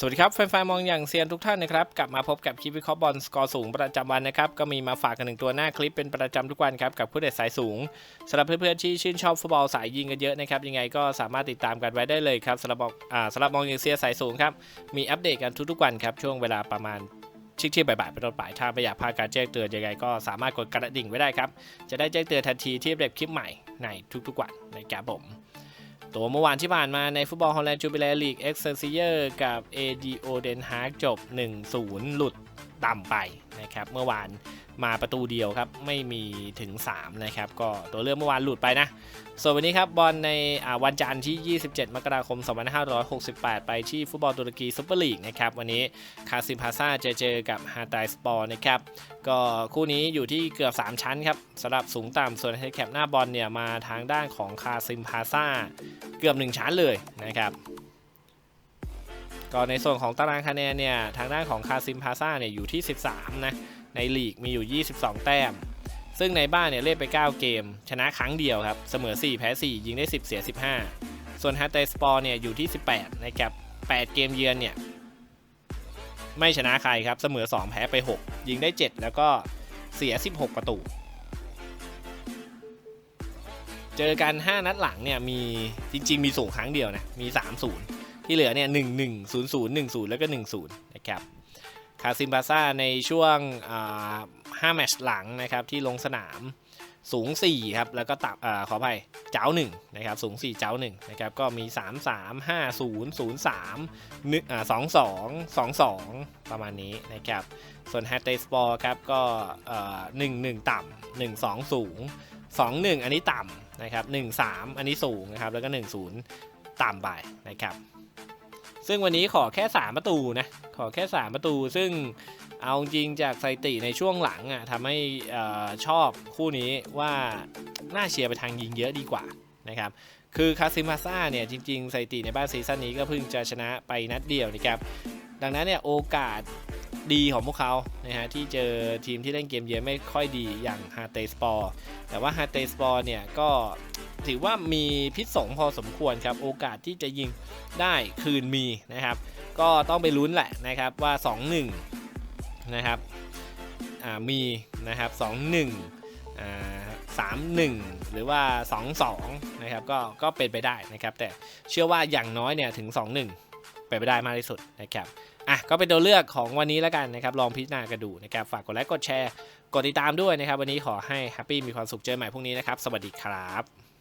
สวัสดีครับแฟนๆมองอย่างเซียนทุกท่านนะครับ กลับมาพบกับคลิปวิเคราะห์บอลสกอร์สูงประจำวันนะครับ ก็มีมาฝากกันหนึ่งตัวหน้าคลิปเป็นประจำทุกวันครับ กับผู้เด็ดสายสูงสำหรับเพื่อนๆที่ชื่นชอบฟุตบอลสายยิงกันเยอะนะครับ ยังไงก็สามารถติดตามกันไว้ได้เลยครับสำหรับอ่าสำหรับมองอย่างเซียนสายสูงครับ มีอัปเดตกันทุกๆวันครับ ช่วงเวลาประมาณชิคๆบ่ายๆเป็นต้นไปถ้าไม่อยากพลาดการแจ้งเตือนยังไงก็สามารถกดกระดิ่งไว้ได้ครับจะได้แจ้งเตือนทันทีที่อัปเดตคลิปใหม่ในทุกๆวันนะครับผม ตัวเมื่อวานที่ผ่านมาในฟุตบอลฮอลแลนด์จูบิเลอร์ลีกเอ็กเซอร์ซิเยอร์กับ ADO เดนฮากจบ 1-0 หลุดต่ำไปนะครับเมื่อวานมาประตูเดียวครับไม่มีถึง 3 นะครับ ก็ตัวเลือกเมื่อวานหลุดไปนะ ส่วนวันนี้ครับบอลในวันจันทร์ที่ 27 มกราคม 2568 ไปที่ฟุตบอลตุรกีซุปเปอร์ลีกนะครับ วันนี้คาซิมพาซาจะเจอกับฮาตายสปอร์นะครับ ก็คู่นี้อยู่ที่เกือบ 3 ชั้นครับสำหรับสูงต่ำส่วนไฮแคปหน้าบอลเนี่ยมาทางด้านของคาซิมพาซาเกือบ 1 ชั้นเลยนะครับ ก็ในส่วนของตารางคะแนนเนี่ย ทางด้านของคาซิมพาซาเนี่ยอยู่ที่ 13 นะ ในลีกมีอยู่ 22 แต้ม ซึ่งในบ้านเนี่ยเล่นไป 9 เกม ชนะครั้งเดียวครับ เสมอ 4 แพ้ 4 ยิงได้ 10 เสีย 15 ส่วนฮัตเตสปอร์เนี่ยอยู่ที่ 18 นะครับ 8 เกมเยือนเนี่ย ไม่ชนะใครครับ เสมอ 2 แพ้ไป 6 ยิงได้ 7 แล้วก็เสีย 16 ประตู เจอกัน 5 นัดหลังเนี่ยมีจริง ๆ มีสูงครั้งเดียวนะ มี 3-0 ที่เหลือเนี่ย1-1 0-0 1-0แล้วก็1-0นย์นะครับคาซิมบาซ่าในช่วงอ่าแมตช์หลังนะครับที่ลงสนามสูง4ครับแล้วก็ตับอ่าขออภัยเจ้า1นะครับสูง 4 เจ้า1นะครับก็มี 3 3 5 0 0 3 1อ่า2 2 2 2 ประมาณนี้นะครับส่วนแฮตเตสปอร์ครับก็อ่อ1 1ต่ำ1 2สูง2 1อันนี้ต่ำนะครับ1 3อันนี้สูงนะครับแล้วก็1 0 ต่ำไปนะครับ ซึ่งวันนี้ขอแค่ 3 ประตูนะ ขอแค่ 3 ประตู ซึ่งเอาจริงจากสถิติในช่วงหลังอะทำให้อ่อชอบคู่นี้ว่าน่าเชียร์ไปทางยิงเยอะดีกว่านะครับคือคาซิมาซ่าเนี่ยจริงๆสถิติในบ้านซีซั่นนี้ก็เพิ่งจะชนะไปนัดเดียวนะครับดังนั้นเนี่ยโอกาสดีของพวกเขานะฮะที่เจอทีมที่เล่นเกมเยอะไม่ค่อยดีอย่างฮาเตสปอร์แต่ว่าฮาเตสปอร์เนี่ยก็ ถือว่ามีพิษสงพอสมควรครับ โอกาสที่จะยิงได้คืนมีนะครับ ก็ต้องไปลุ้นแหละนะครับว่า 2-1 นะครับมีนะครับ2-1อ่า3-1 หรือว่า 2-2 นะครับก็ก็เป็นไปได้นะครับ แต่เชื่อว่าอย่างน้อยเนี่ยถึง 2-1 เป็นไปได้มากที่สุดนะครับอะก็เป็นตัวเลือกของวันนี้แล้วกันนะครับ ลองพิจารณากันดูนะครับ ฝากกดไลค์กดแชร์ กดติดตามด้วยนะครับ วันนี้ขอให้แฮปปี้มีความสุขเจอใหม่พรุ่งนี้นะครับ สวัสดีครับ